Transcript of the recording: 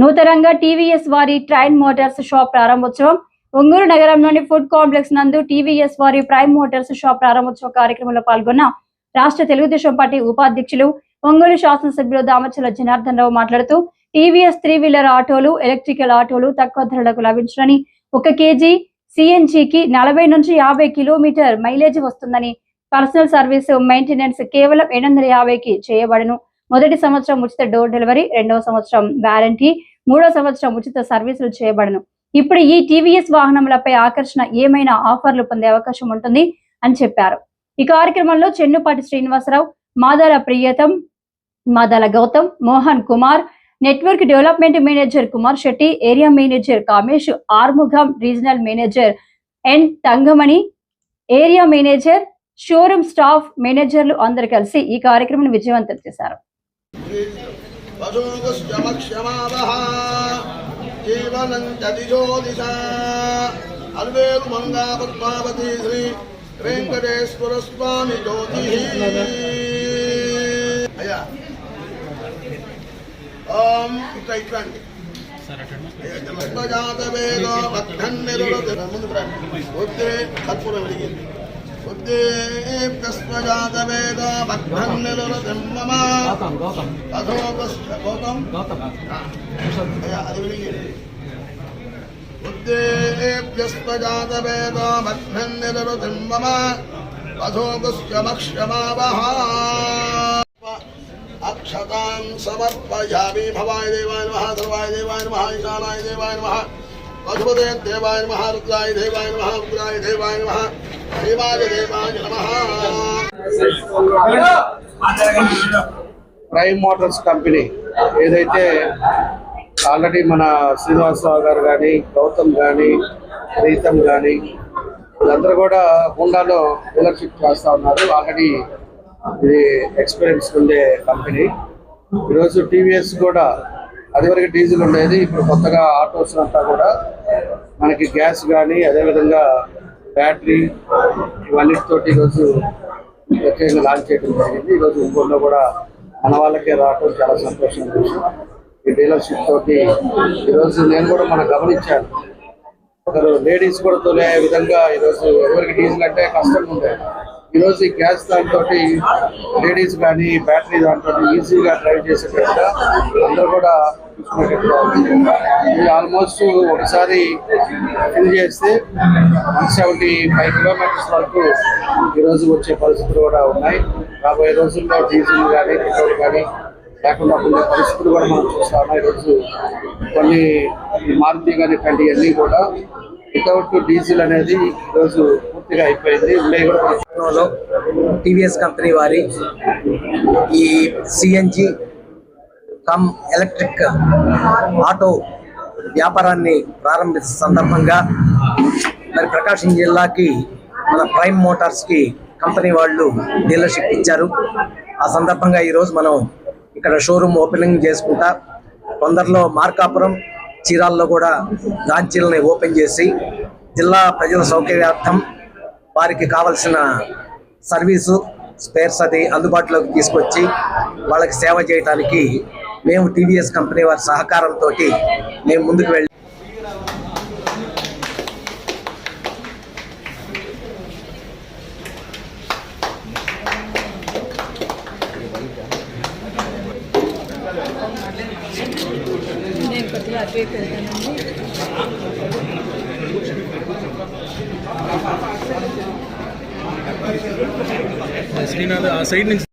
నూతనంగా టీవీఎస్ వారి train Motors shop ప్రారంభోత్సవం. ఒంగూరు నగరంలోని ఫుడ్ కాంప్లెక్స్ నందు టీవీఎస్ వారి ప్రైమ్ మోటార్స్ షాప్ ప్రారంభోత్సవ కార్యక్రమంలో పాల్గొన్న రాష్ట్ర తెలుగుదేశం పార్టీ ఉపాధ్యక్షులు ఒంగోలు శాసనసభ్యులు దామచల జనార్దన్ రావు మాట్లాడుతూ టీవీఎస్ త్రీ వీలర్ ఆటోలు ఎలక్ట్రికల్ ఆటోలు తక్కువ ధరలకు లభించడని ఒక కేజీ సిఎన్జికి నలభై నుంచి యాభై కిలోమీటర్ మైలేజ్ వస్తుందని పర్సనల్ సర్వీస్ మెయింటెనెన్స్ కేవలం ఏడు వందల యాభైకి చేయబడను. మొదటి సంవత్సరం ఉచిత డోర్ డెలివరీ రెండవ సంవత్సరం వ్యారంటీ మూడో సంవత్సరం ఉచిత సర్వీసులు చేయబడను. ఇప్పుడు ఈ టీవీఎస్ వాహనములపై ఆకర్షణ ఏమైనా ఆఫర్లు పొందే అవకాశం ఉంటుంది అని చెప్పారు. ఈ కార్యక్రమంలో Chennupati Srinivasarao Madala Priyatham Madala Gautam Mohan Kumar network development manager Kumar Shetty area manager Kamesh Arumugam regional manager N Thangamani area manager showroom staff మేనేజర్లు అందరు కలిసి ఈ కార్యక్రమాన్ని విజయవంతం చేశారు. జీవనం అల్వేలు మంగా పద్మావతి శ్రీ వెంకటేశ్వర స్వామి జ్యోతి అయ్యా ఓం ఇట్లా ముందు కర్పూరం వెలిగింది వద్దే కస్మజాత వేద భక్తన్నిరుల మమ అయ్యా అది వెలిగింది ఉద్దేభ్యస్పజాతవేద మధ్యన్నిరుతిం మమ వధోగుశ్చమక్షమావహ అక్షతాం సమర్పయామి భవాయ దేవాయ నమః సర్వాయ దేవాయ నమః ఈశానాయ దేవాయ నమః పశుపతే దేవాయ నమః రుద్రాయ దేవాయ నమః ఉగ్రాయ దేవాయ నమః ప్రైమ్ మోటార్స్ కంపెనీ ఏదైతే ఆల్రెడీ మన శ్రీనివాసరావు గారు కానీ గౌతమ్ కానీ ప్రీతం కానీ వీళ్ళందరూ కూడా హుండాలో డీలర్షిప్ చేస్తూ ఉన్నారు. ఆల్రెడీ ఇది ఎక్స్పీరియన్స్ ఉండే కంపెనీ. ఈరోజు టీవీఎస్ కూడా అదివరకు డీజిల్ ఉండేది. ఇప్పుడు కొత్తగా ఆటోస్ అంతా కూడా మనకి గ్యాస్ కానీ అదేవిధంగా బ్యాటరీ ఇవన్నిటితోటి ఈరోజు ప్రత్యేకంగా లాంచ్ చేయడం జరిగింది. ఈరోజు ఒంగోలులో కూడా మన వాళ్ళకే రావడం చాలా సంతోషం విషయం ఈ డీలర్షిప్ తోటి ఈరోజు నేను కూడా మనం గమనించాను. ఒకరు లేడీస్ కూడా తోలే విధంగా ఈరోజు ఎవరికి డీజిల్ అంటే కష్టంగా ఉండేది ఈరోజు ఈ గ్యాస్ దాంతో లేడీస్ కానీ బ్యాటరీ దాంతో ఈజీగా డ్రైవ్ చేసేటట్టుగా అందరూ కూడా ఇది ఆల్మోస్ట్ ఒకసారి ఫిల్ చేస్తే వన్ సెవెంటీ ఫైవ్ కిలోమీటర్స్ వరకు ఈరోజు వచ్చే పరిస్థితులు కూడా ఉన్నాయి. రాబోయే రోజుల్లో డీజిల్ కానీ పెట్రోల్ కానీ లేకుండా కొన్ని పరిస్థితులు కూడా మనం చూస్తా ఉన్నాం. ఈరోజు కొన్ని మారుతి కానీ ఇట్లాంటివన్నీ కూడా వితౌట్ డీజిల్ అనేది ఈరోజు పూర్తిగా అయిపోయింది. కూడా టీవీఎస్ కంపెనీ వారి ఈ సిఎన్జి కమ్ ఎలక్ట్రిక్ ఆటో వ్యాపారాన్ని ప్రారంభించిన సందర్భంగా మరి ప్రకాశం జిల్లాకి మన ప్రైమ్ మోటార్స్కి కంపెనీ వాళ్ళు డీలర్షిప్ ఇచ్చారు. ఆ సందర్భంగా ఈరోజు మనం ఇక్కడ షోరూమ్ ఓపెనింగ్ చేసుకుంటా తొందరలో మార్కాపురం చీరాల్లో కూడా లాంచీలని ఓపెన్ చేసి జిల్లా ప్రజల సౌకర్యార్థం వారికి కావలసిన సర్వీసు స్పేర్స్ అది అందుబాటులోకి తీసుకొచ్చి వాళ్ళకి సేవ చేయడానికి మేము టీవీఎస్ కంపెనీ వారి సహకారంతో మేము ముందుకు వెళ్ళి శ్రీనాథ్ ఆ సైడ్ నుంచి